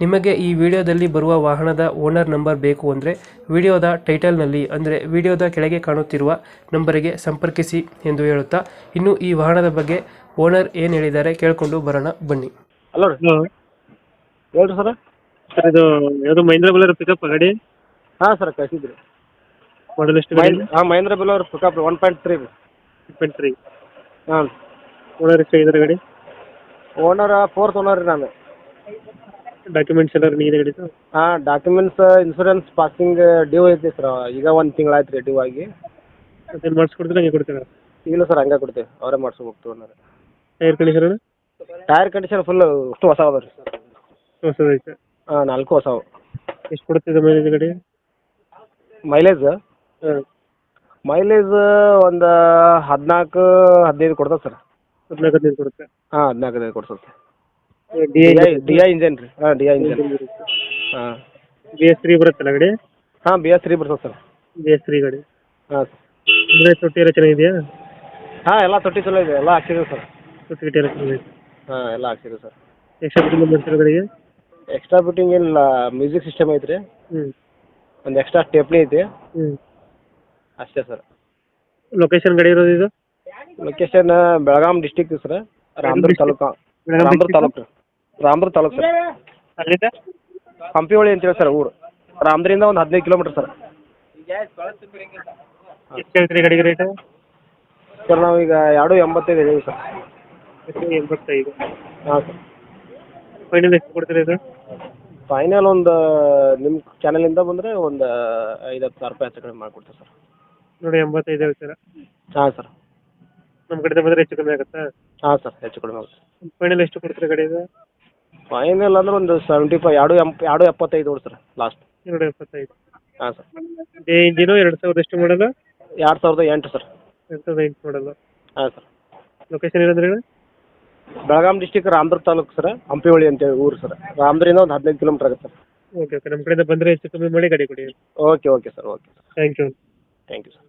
ನಿಮಗೆ ಈ ವಿಡಿಯೋದಲ್ಲಿ ಬರುವ ವಾಹನದ ಓನರ್ ನಂಬರ್ ಬೇಕು ಅಂದರೆ ವಿಡಿಯೋದ ಟೈಟಲ್ನಲ್ಲಿ ಅಂದರೆ ವಿಡಿಯೋದ ಕೆಳಗೆ ಕಾಣುತ್ತಿರುವ ನಂಬರಿಗೆ ಸಂಪರ್ಕಿಸಿ ಎಂದು ಹೇಳುತ್ತಾ ಇನ್ನು ಈ ವಾಹನದ ಬಗ್ಗೆ ಓನರ್ ಏನು ಹೇಳಿದ್ದಾರೆ ಕೇಳಿಕೊಂಡು ಬರೋಣ ಬನ್ನಿ. ಹಲೋ ಹೇಳ್ರಿ ಸರ. ಸರ್ ಇದು ಯಾವುದು ಮಹೇಂದ್ರ ಬಲರ್ ಪಿಕಪ್ ಗಾಡಿ? ಹಾಂ ಸರ್ ಕಳಿಸಿದ್ರಿ. ಮಾಡಲ್ ಎಷ್ಟು ಮಹೇಂದ್ರ ಹಾಂ ಮಹೇಂದ್ರ ಬಿಲ್ಲರ್ ಪಿಕಪ್ ಒನ್ ಪಾಯಿಂಟ್ ತ್ರೀ ರೀ. ಪಾಯಿಂಟ್ ತ್ರೀ ಹಾಂ ಓನರ್ ಎಷ್ಟು ಗಾಡಿ? ಓನರ್ ಫೋರ್ತ್ ಓನರ್ ರೀ ನಾನು. ಡಾಕ್ಯುಮೆಂಟ್ಸ್ ಎಲ್ಲ ನೀರು ಗಾಡಿದು ಹಾ ಡಾಕ್ಯುಮೆಂಟ್ಸ್ ಇನ್ಸೂರೆನ್ಸ್ ಪಾಸಿಂಗ್ ಡ್ಯೂ ಐತಿ ಸರ್ ಈಗ ಒಂದು ತಿಂಗಳಾಯ್ತು ರೀ ಡ್ಯೂ ಆಗಿ ಅದೇನು ಮಾಡಿಸ್ಕೊಡ್ತೀರಾ ಹಂಗೆ ಕೊಡ್ತೀರಾ? ಇಲ್ಲ ಸರ್ ಹಂಗೆ ಕೊಡ್ತೀವಿ. ಅವರೇ ಮಾಡಿಸ್ಬೇಕು owner tyre condition tyre condition full ಅಷ್ಟು ಹೊಸ ಅದ ರೀ ಹೊಸದೈತೆ ಹಾಂ ನಾಲ್ಕು ಹೊಸವು. ಎಷ್ಟು ಕೊಡ್ತಿದೆ ಮೈಲೇಜ್ ಗಾಡಿ? ಮೈಲೇಜ್ ಹಾಂ. ಮೈಲೇಜ್ ಒಂದು ಹದಿನಾಲ್ಕು ಹದಿನೈದು ಕೊಡ್ತದೆ ಸರ್ ಹದಿನಾಲ್ಕು ಹದಿನೈದು ಕೊಡುತ್ತೆ? ಹಾಂ ಹದಿನಾಲ್ಕು ಹದಿನೈದು ಕೊಡ್ತದೆ. D D I D I engine ರೀ. ಹಾಂ ಡಿ ಐ ಇಂಜನ್ ಹಾಂ. ಬಿ ಎಸ್ ತ್ರೀ ಬರುತ್ತಲ್ಲ ಗಾಡಿ? ಹಾಂ ಬಿ ಎಸ್ ತ್ರೀ ಬರ್ತದೆ ಸರ್. ಬಿ ಎಸ್ ತ್ರೀ ಗಾಡಿ. ಹಾಂ ಅಂದರೆ ತೊಟ್ಟಿ ಎಲ್ಲ ಚೆನ್ನಾಗಿದೆಯಾ? ಹಾಂ ಎಲ್ಲ ತೊಟ್ಟಿ ಚಲೋ ಇದೆ ಎಲ್ಲ ಹಾಕ್ಸಿದ್ದೀವಿ ಸರ್. ತೊಟ್ಟಿ ಗಿಟ್ಟಿ ಎಲ್ಲ ಚೆನ್ನಾಗಿದೆ ಹಾಂ ಎಲ್ಲ ಹಾಕ್ಸಿದ್ದೀವಿ ಸರ್. ಎಕ್ಸ್ಟ್ರಾ ಗಾಡಿಗೆ? ಫಿಟ್ಟಿಂಗ್ ಏನಿಲ್ಲ. ಮ್ಯೂಸಿಕ್ ಸಿಸ್ಟಮ್ ಐತ್ರಿ. ಹ್ಞೂ ಒಂದು ಎಕ್ಸ್ಟ್ರಾ ಸ್ಟೆಪ್ನಿ ಐತಿ. ಹ್ಞೂ ಅಷ್ಟೇ ಸರ್. ಲೊಕೇಶನ್ ಗಾಡಿ ಇರೋದು ಇದು? Location Belgaum district sir. Ramdurg taluk. Belgaum Ramdurg? Taluk Ramdurg taluk sir. ಅಲ್ಲಿಂದ ಹಂಪಿಹೊಳಿ ಅಂತೇಳಿ ಸರ್ ಊರು. ರಾಮದುರಿಂದ ಒಂದು ಹದಿನೈದು ಕಿಲೋಮೀಟರ್ ಸರ್. ಎಷ್ಟು ಹೇಳ್ತೀರಿ ಗಾಡಿಗೆ ರೇಟ್ ಸರ್ ನಾವೀಗ ಎರಡು ಎಂಬತ್ತೈದು ಇದೀವಿ ಸರ್. ಎಂಬತ್ತೈದು? ಹಾಂ ಸರ್. ಫೈನಲ್ ಎಷ್ಟು ಕೊಡ್ತೀರಿ ಇದು? ಫೈನಲ್ ಒಂದು ನಿಮ್ಮ ಚಾನಲಿಂದ ಬಂದ್ರೆ ಒಂದು ಐದು ಹತ್ತು ಸಾವಿರ ರೂಪಾಯಿ ಹೆಚ್ಚು ಕಡಿಮೆ ಮಾಡಿಕೊಡ್ತೀವಿ ಸರ್. ನೋಡಿ ಎಂಬತ್ತೈದು ಹೇಳ್ತೀರಾ? ಹಾಂ ಸರ್. ನಮ್ಮ ಕಡೆಯಿಂದ ಬಂದರೆ ಹೆಚ್ಚು ಕಮ್ಮಿ ಆಗುತ್ತಾ? ಹಾಂ ಸರ್ ಹೆಚ್ಚು ಕಡಿಮೆ ಆಗುತ್ತೆ. ಫೈನಲ್ ಎಷ್ಟು ಕೊಡ್ತೀರಿ ಗಾಡಿ ಇದು? ಫೈನಲ್ ಅಂದ್ರೆ ಒಂದು ಸೆವೆಂಟಿ ಫೈವ್ ಎರಡು ಎಂಪ್ ಎರಡು ಎಪ್ಪತ್ತೈದು ನೋಡಿ ಸರ್ ಲಾಸ್ಟ್ ಎರಡು ಎಪ್ಪತ್ತೈದು. ಹಾಂ ಸರ್. ಇದೇ ಇಂಜಿನು ಎರಡು ಸಾವಿರದ ಎಷ್ಟು ಮಾಡಲ್ಲ ಎರಡು ಸಾವಿರದ ಎಂಟು ಸರ್. ಎರಡು ಸಾವಿರದ ಎಂಟು ಮಾಡಲ್ಲ ಹಾಂ ಸರ್. ಲೊಕೇಶನ್ ಏನಂದ್ರೆ ಬೆಳಗಾಂ ಡಿಸ್ಟಿಕ್ ರಾಮದುರ್ಗ ತಾಲೂಕು ಸರ್ ಹಂಪಿಹೊಳಿ ಅಂತೇಳಿ ಊರು ಸರ್. ರಾಮದುರಿಂದ ಒಂದು ಹದಿನೈದು ಕಿಲೋಮೀಟರ್ ಆಗುತ್ತೆ ಸರ್. ಓಕೆ ಓಕೆ ನಮ್ಮ ಕಡೆಯಿಂದ ಬಂದರೆ ಹೆಚ್ಚು ಕಮ್ಮಿ ಮಾಡಿ ಗಾಡಿ ಕೊಡಿ. Okay okay sir okay thank you thank you sir